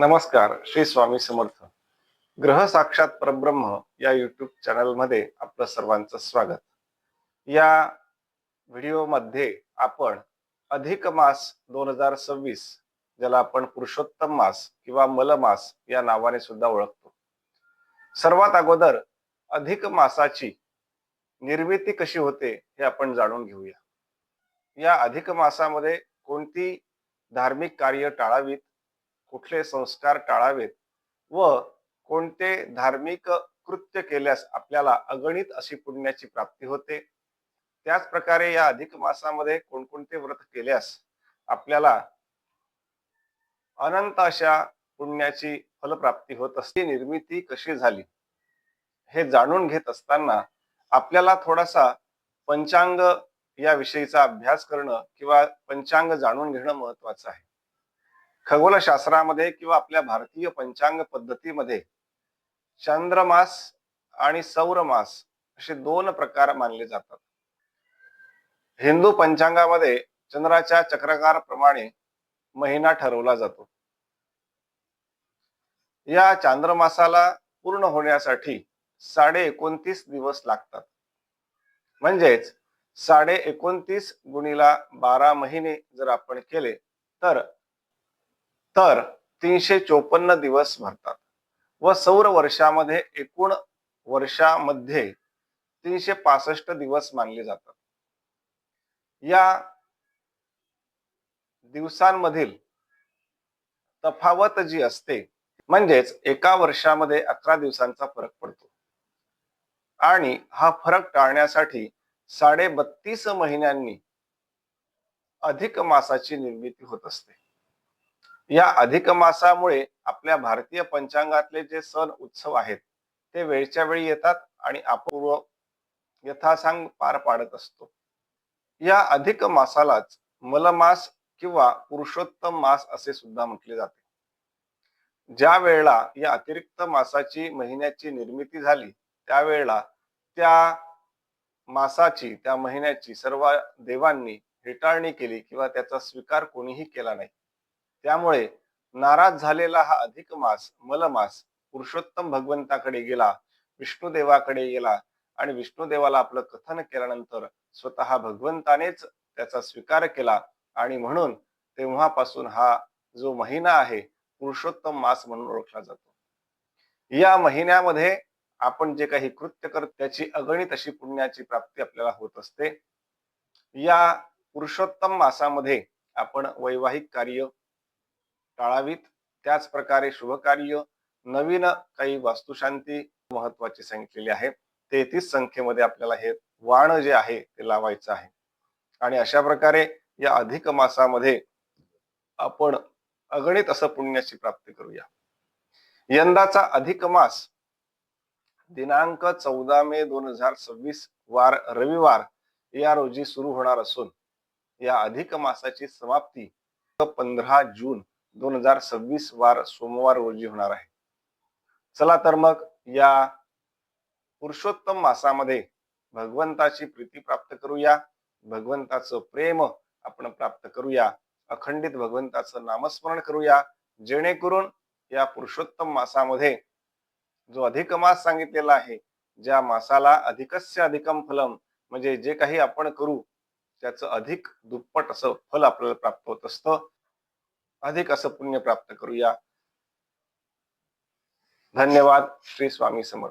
नमस्कार श्री स्वामी समर्थ. ग्रह साक्षात परब्रह्म या युट्यूब चॅनलमध्ये आपलं सर्वांचं स्वागत. या व्हिडिओमध्ये आपण अधिक मास दोन हजार सव्वीस ज्याला आपण पुरुषोत्तम मास किंवा मलमास या नावाने सुद्धा ओळखतो. सर्वात अगोदर अधिक मासाची निर्मिती कशी होते हे आपण जाणून घेऊया. या अधिक मासामध्ये कोणती धार्मिक कार्य टाळावीत? कुठले संस्कार टाळावेत व कोणते धार्मिक कृत्य केल्यास आपल्याला अगणित अशी पुण्याची प्राप्ती होते? त्याच प्रकारे या अधिक मासामध्ये कोणकोणते व्रत केल्यास आपल्याला अनंत अशा पुण्याची फलप्राप्ती होत असते? निर्मिती कशी झाली? हे जाणून घेत असताना आपल्याला थोडासा पंचांग या विषयीचा अभ्यास करणं किंवा पंचांग जाणून घेणं महत्वाचं आहे. खगोलशास्त्रामध्ये किंवा आपल्या भारतीय पंचांग पद्धतीमध्ये चंद्रमास आणि सौरमास असे दोन प्रकार मानले जातात. हिंदू पंचांगामध्ये चंद्राच्या चक्रकार प्रमाणे महिना ठरवला जातो. या चांद्रमासाला पूर्ण होण्यासाठी साडे एकोणतीस दिवस लागतात. म्हणजेच साडे एकोणतीस गुणीला बारा महिने जर आपण केले तर तर तीनशे चोपन्न दिवस भरतात. व सौर वर्षामध्ये एकूण वर्षामध्ये तीनशे पासष्ट दिवस मानले जातात. या दिवसांमधील तफावत जी असते म्हणजेच एका वर्षामध्ये अकरा दिवसांचा फरक पडतो. आणि हा फरक टाळण्यासाठी साडे बत्तीस महिन्यांनी अधिक मासाची निर्मिती होत असते. या अधिक मासामुळे आपल्या भारतीय पंचांगातले जे सण उत्सव आहेत ते वेळच्या वेळी येतात आणि अपूर्व यथासांग पार पाडत असतो. या अधिक मासालाच मलमास किंवा पुरुषोत्तम मास असे सुद्धा म्हटले जाते. ज्या वेळेला या अतिरिक्त मासाची महिन्याची निर्मिती झाली त्यावेळेला त्या मासाची त्या महिन्याची सर्व देवांनी हेटाळणी केली किंवा त्याचा स्वीकार कोणीही केला नाही. त्यामुळे नाराज झालेला हा अधिक मास मलमास पुरुषोत्तम भगवंताकडे गेला विष्णुदेवाकडे गेला आणि विष्णुदेवाला आपलं कथन केल्यानंतर स्वतः भगवंतानेच त्याचा स्वीकार केला. आणि म्हणून तेव्हापासून हा जो महिना आहे पुरुषोत्तम मास म्हणून ओळखला जातो. या महिन्यामध्ये आपण जे काही कृत्य करतो त्याची अगणित अशी पुण्याची प्राप्ती आपल्याला होत असते. या पुरुषोत्तम मासामध्ये आपण वैवाहिक कार्य टाळावीत. त्याच प्रकारे शुभ कार्य नवीन काही वास्तुशांती महत्वाची सांगितलेली आहे. तेहतीस संख्येमध्ये आपल्याला हे वाण जे आहे ते लावायचं आहे. आणि अशा प्रकारे या अधिक मासामध्ये आपण अगणित असं पुण्याची प्राप्ती करूया. यंदाचा अधिक मास दिनांक चौदा मे दोन हजार सव्वीस वार रविवार या रोजी सुरू होणार असून या अधिक मासाची समाप्ती पंधरा जून दोन हजार सव्वीस वार सोमवार रोजी होणार आहे. चला तर मग या पुरुषोत्तम मासामध्ये भगवंताची प्रीती प्राप्त करूया. भगवंताचं प्रेम आपण प्राप्त करूया. अखंडित भगवंताचं नामस्मरण करूया. जेणेकरून या पुरुषोत्तम मासामध्ये जो अधिक मास सांगितलेला आहे ज्या मासाला अधिकस्य अधिकम फलम म्हणजे जे काही आपण करू त्याचं अधिक दुप्पट असं फल आपल्याला प्राप्त होत असतं. अधिक असं पुण्य प्राप्त करूया. धन्यवाद श्री स्वामी समर्थ.